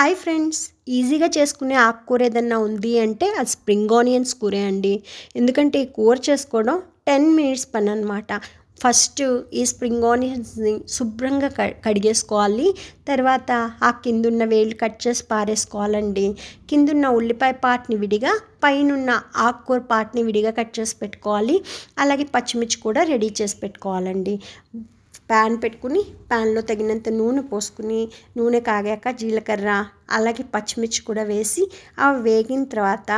Hi friends ఈజీగా చేసుకునే ఆకుకూర ఏదన్నా ఉంది అంటే అది స్ప్రింగ్ ఆనియన్స్ కూరే అండి. ఎందుకంటే ఈ కూర చేసుకోవడం టెన్ మినిట్స్ పని అనమాట ఫస్ట్ ఈ స్ప్రింగ్ ఆనియన్స్ని శుభ్రంగా కడిగేసుకోవాలి. తర్వాత ఆ కిందున్న వేళ్ళు కట్ చేసి పారేసుకోవాలండి. కిందున్న ఉల్లిపాయ పార్ట్ని విడిగా పైనున్న ఆకుకూర పార్ట్ని విడిగా కట్ చేసి పెట్టుకోవాలి. అలాగే పచ్చిమిర్చి కూడా రెడీ చేసి పెట్టుకోవాలండి. ప్యాన్ పెట్టుకుని ప్యాన్లో తగినంత నూనె పోసుకుని నూనె కాగాక జీలకర్ర అలాగే పచ్చిమిర్చి కూడా వేసి అవి వేగిన తర్వాత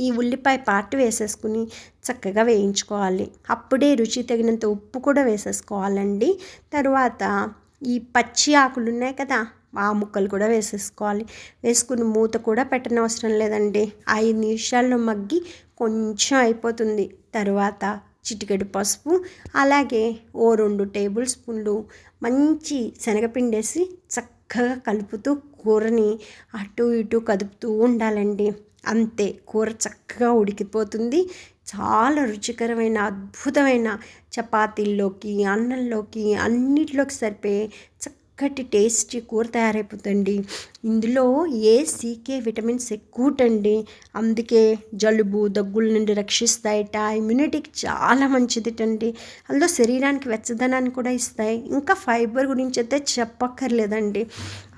ఈ ఉల్లిపాయ పార్ట్ వేసేసుకుని చక్కగా వేయించుకోవాలి. అప్పుడే రుచి తగినంత ఉప్పు కూడా వేసేసుకోవాలండి. తరువాత ఈ పచ్చి ఆకులు ఉన్నాయి కదా ఆ ముక్కలు కూడా వేసేసుకోవాలి. వేసుకుని మూత కూడా పెట్టనవసరం లేదండి. ఐదు నిమిషాల్లో మగ్గి కొంచెం అయిపోతుంది. తర్వాత చిటికెడు పసుపు అలాగే ఓ రెండు టేబుల్ స్పూన్లు మంచి శనగపిండి వేసి చక్కగా కలుపుతూ కూరని అటు ఇటు కదుపుతూ ఉండాలండి. అంతే కూర చక్కగా ఉడికిపోతుంది. చాలా రుచికరమైన అద్భుతమైన చపాతీల్లోకి అన్నంలోకి అన్నిటిలోకి సరిపోయే చక్క చక్కటి టేస్టీ కూర తయారైపోతుంది ఇందులో ఏ సీకే విటమిన్స్ ఎక్కువటండి. అందుకే జలుబు దగ్గుల నుండి రక్షిస్తాయట ఇమ్యూనిటీకి చాలా మంచిదిటండి. అందులో శరీరానికి వెచ్చదనాన్ని కూడా ఇస్తాయి. ఇంకా ఫైబర్ గురించి అయితే చెప్పక్కర్లేదండి.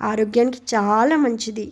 ఆరోగ్యానికి చాలా మంచిది.